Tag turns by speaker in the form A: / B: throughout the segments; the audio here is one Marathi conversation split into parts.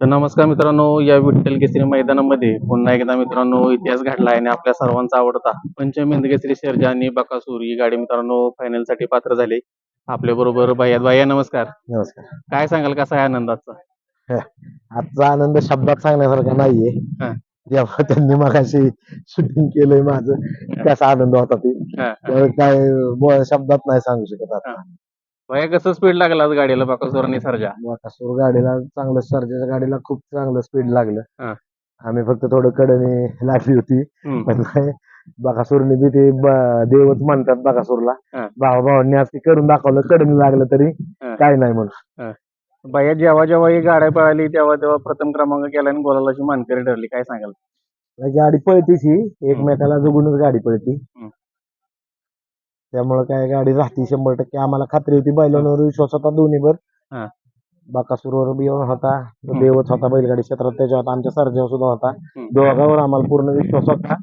A: तर नमस्कार मित्रांनो या विठ्ठल केसरी मैदानामध्ये पुन्हा एकदा मित्रांनो इतिहास घडला आहे आणि आपल्या सर्वांचा आवडता पंचमेंद केसरी शेरजा आणि बकासूर ही गाडी मित्रांनो फायनलसाठी पात्र झाली. आपल्या बरोबर भैया भैया नमस्कार.
B: नमस्कार.
A: काय सांगाल कसा आहे आनंदाचा?
B: आजचा आनंद शब्दात सांगण्यासारखा नाहीये.
A: हा.
B: जेव्हा त्यांनी मगाशी शूटिंग केलंय माझं कसा आनंद होता ते.
A: हा,
B: त्यावेळी काय शब्दात नाही सांगू शकत आता.
A: भैया कसं स्पीड लागला आज गाडीला बकासूर आणि सर्जा
B: मोठासूर गाडीला चांगलं सर्जाच्या गाडीला खूप चांगलं स्पीड लागलं
A: हा.
B: आम्ही फक्त थोडं कडनी लागली होती
A: हम्म.
B: पण काय बकासूरने बी ते ब- देवच म्हणतात बकासूरला
A: हा.
B: भावा भावांनी आज ते करून दाखवलं कडनी लागलं तरी
A: हा.
B: काय नाही म्हणून
A: भैया जेव्हा जेव्हा ही गाड्या पळाली तेव्हा तेव्हा प्रथम क्रमांक केला आणि गोलालाची मानकरी ठरली काय सांगाल
B: गाडी पळतीच ही एकमेकाला जगूनच गाडी पळती. त्यामुळे काय गाडी राहती शंभर टक्के. आम्हाला खात्री होती बैलांवर विश्वास होता दोन्हीवर.
A: हा.
B: बाकासूरवर बी होता. देवच होता बैलगाडी क्षेत्रात. त्याच्यावर आमच्या सर्जावर सुद्धा होता.
A: हम्म.
B: दोघांवर आम्हाला पूर्ण विश्वास होता.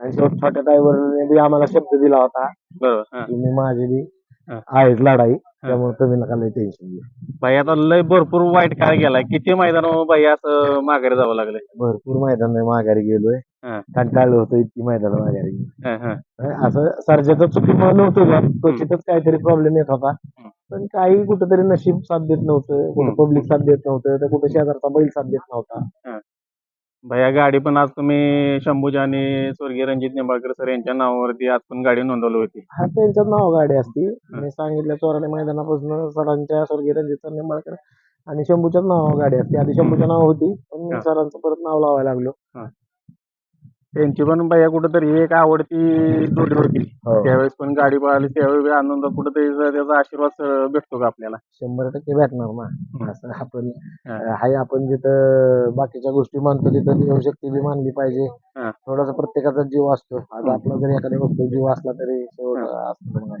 B: आणि शेवट छोट्या ड्रायव्हरने बी आम्हाला शब्द दिला होता.
A: बरोबर हा.
B: तुम्ही माझी बी
A: हा.
B: आहेच लढाई. त्यामुळे तुम्ही नका लई टेन्शन घेऊ.
A: भैया आता लय भरपूर वाईट काळ गेलाय. किती मैदान भैया असं माघारी जावं लागलंय?
B: भरपूर मैदान माघारी गेलोय.
A: हा.
B: कंटाळलो होतो इतकी मैदान
A: हा, हा.
B: असं सर्जाचं चुकीमुळे नव्हतं का क्वचितच काहीतरी प्रॉब्लेम येत होता.
A: हम्म.
B: पण काही कुठेतरी नशीब साथ देत नव्हतं. कुठं
A: हम्म.
B: पब्लिक साथ देत नव्हतं. तर कुठे शेजारचा बैल साथ देत नव्हता.
A: भैया गाडी पण आज तुम्ही शंभूजा आणि स्वर्गीय रणजित निंबाळकर सर यांच्या नावावरती आज पण गाडी नोंदवली होती.
B: हा त्यांच्यात नाव गाडी असती. मी सांगितलं चोराणे मैदानापासून सरांच्या स्वर्गीय रणजित निंबाळकर आणि शंभूच्याच नाव गाडी असते. आधी शंभूच्या नाव होती. पण मी
A: हा.
B: सरांचं परत नाव लावायला लागलो.
A: त्यांची पण भैया कुठेतरी एक आवडती जोडी होती. त्यावेळेस पण गाडी पळाली त्यावेळी आनंद कुठेतरी त्याचा आशीर्वाद अं, भेटतो का आपल्याला?
B: शंभर टक्के भेटणार ना. असं आपण
A: हा.
B: हाय आपण जिथं बाकीच्या गोष्टी मानतो तिथं देवशक्ती बी मानली पाहिजे.
A: हा.
B: थोडासा प्रत्येकाचा जीव असतो. आज. आपला जरी एखाद्या गोष्टी जीव असला तरी शेवट
A: हा.
B: असतो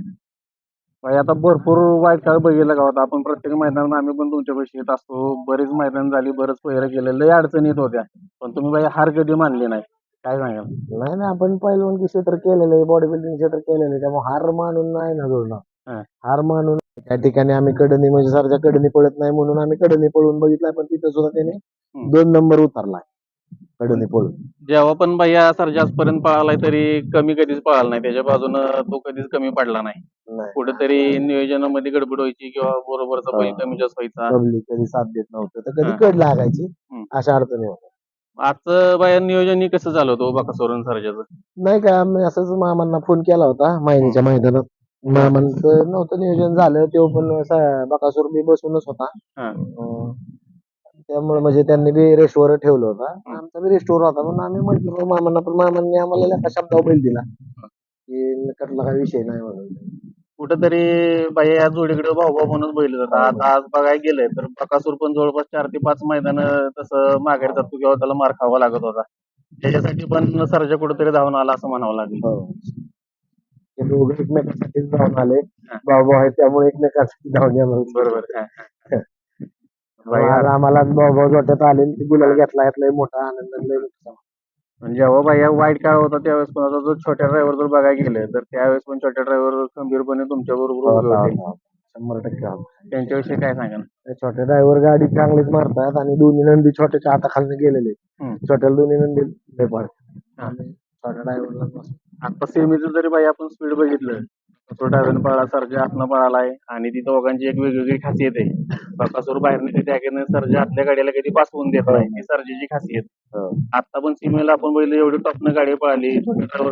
A: आता भरपूर वाईट काळ बघितला का होता आपण प्रत्येक मैदानात आम्ही पण तुमच्या पैसे येत असतो. बरेच मैदान झाली बरेच पहिरं केले लय अडचणी येत होत्या. पण तुम्ही भैया हार कधी मानली नाही. काय सांगाल
B: नाही ना आपण पहिलवानकी क्षेत्र केलेलं आहे बॉडी बिल्डिंग क्षेत्र केलेलं आहे त्यामुळे हार मानून नाही ना. जोडणार हार मानून त्या ठिकाणी आम्ही कडनी म्हणजे सरच्या कडनी पळत नाही म्हणून आम्ही कडनी पळून बघितलाय पण तिथं सुद्धा त्याने. दोन नंबर उतरलाय कडनी पळून
A: जेव्हा पण भैया सर्जासपर्यंत पळालाय तरी कमी कधीच पळाला नाही त्याच्या बाजूनं तो कधीच कमी पडला नाही कुठेतरी नियोजनामध्ये गडबड व्हायची किंवा बरोबरचा बैल
B: हा.
A: कमी जास्त व्हायचा
B: कधी साथ देत नव्हतं तर कधी. कड लागायची. अशा अडचणी होत्या
A: आजचं बाया नियोजन कसं झालं होतं बाकासोरून सर्जाचं?
B: नाही का आम्ही असंच मामांना फोन केला होता मायनीच्या मैदानात. मामांचं नव्हतं नियोजन झालं तो पण बकासूर बी बसूनच होता.
A: हा.
B: अं, त्यामुळे म्हणजे त्यांनी बी रेस्टोवर ठेवलं होता. आमचा बी रेस्टोवर होता म्हणून आम्ही म्हटलं मामांना पण मामांनी आम्हाला एका शब्दावर बैल दिला. की त्यातला काही विषय नाही म्हणून.
A: कुठेतरी बाया या जोडीकडे भाऊ भाऊ म्हणून बैल जातात आता आज बघायला गेलंय तर बकासूर पण जवळपास चार ते पाच मैदान तसं माघारी जातो किंवा त्याला मार खावा लागत होता त्याच्यासाठी पण सर्जा कुठेतरी धावून आला असं म्हणावं लागेल
B: हो. ते दोघं धावून आले
A: हा.
B: भाऊ भाऊ आहेत त्यामुळे एकमेकांसाठी धावून येणार
A: बरोबर हा.
B: आज आम्हाला भाऊ भाऊ जोट्यात आले आणि ते गुलाल घेतला यातला मोठा आनंद लय मोठा.
A: पण जेव्हा बाया वाईट काळ होता त्यावेळेस पण आता जो छोट्या ड्रायव्हर जर बघायला गेले तर त्यावेळेस पण छोट्या ड्रायव्हर खंबीरपणे तुमच्या बरोबर उभे
B: होता. शंभर टक्के.
A: त्यांच्याविषयी काय सांगाल
B: ते छोटे ड्रायव्हर गाडी चांगलीच मारतात आणि दोन्ही नंदी छोट्याच्या हाताखालनं गेलेले
A: हम्म.
B: छोट्याला दोन्ही नंदी लय पाडतात.
A: हा.
B: आणि छोट्या ड्रायव्हरला
A: आता सेमीचं जरी बाई आपण स्पीड बघितलं तो डाव्यानं पळाला सर्जा आतनं पळालाय. आणि ती दोघांची एक वेगवेगळी खासियत आहे. बकासूर बाहेर नाही त्याकडे सर्जा आतल्या गाडीला कधी पास होऊन देत नाही. ती सर्जाची खासियत.
B: हो.
A: आता पण सीमेला आपण बघितलं एवढी टॉपनं गाडी पळाली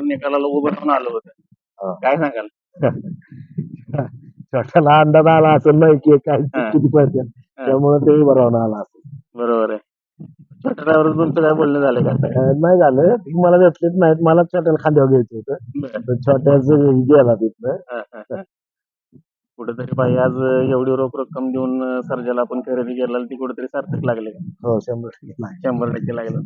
A: निकालाला उभं राहून आलं
B: हो.
A: होतं काय सांगाल?
B: छोट्याला अंदाज आला असेल नाही की काय
A: हा.
B: किती त्यामुळे ते बरोबर आला असेल.
A: बरोबर आहे. ड्रायव्हर तुमचं काय बोलणं झालं का?
B: अं, नाही झालं. ती मला घेतलेच नाहीत. मला छोट्याला खांद्यावर घ्यायचं होतं.
A: बरं.
B: पण छोट्याच गेला तिथनं.
A: हा, हा, हा. कुठेतरी बाई आज एवढी रोख रक्कम देऊन अं, सर्जाला आपण खरेदी केला ती कुठेतरी सार्थक लागले का?
B: हो शंभर टक्के नाही.
A: शंभर टक्के लागलं.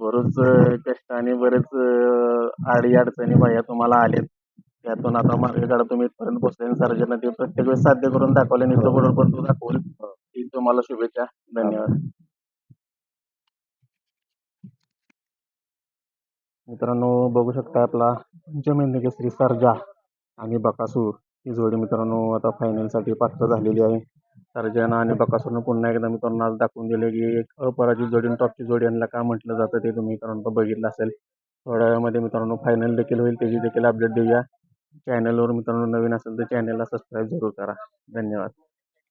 A: बरोच अं, कष्ट आणि बरेच अं, अडी अडचणी बाया तुम्हाला आलेत त्यातून आता मार्ग काढा तुम्ही इथपर्यंत पोहोचले आणि सर्जना ते प्रत्येक वेळेस साध्य करून दाखवले आणि तो बरोबर पण तो दाखवल. ही. तुम्हाला शुभेच्छा. धन्यवाद. मित्रांनो बघू शकता आपला जमीन केसरी सर्जा आणि बकासूर. ही जोडी मित्रांनो आता फायनलसाठी पात्र झालेली आहे. सर्जानं आणि बकासूरनं पुन्हा एकदा मित्रांनो आज दाखवून दिले की एक अपराजित जोडी आणि टॉपची जोडी यांना का म्हटलं जातं ते तुम्ही मित्रांनो बघितलं असेल. थोड्या वेळामध्ये मित्रांनो फायनल देखील होईल. त्याची देखील अपडेट देऊया. चॅनलवर मित्रांनो नवीन असेल तर चॅनलला सबस्क्राईब जरूर करा. धन्यवाद.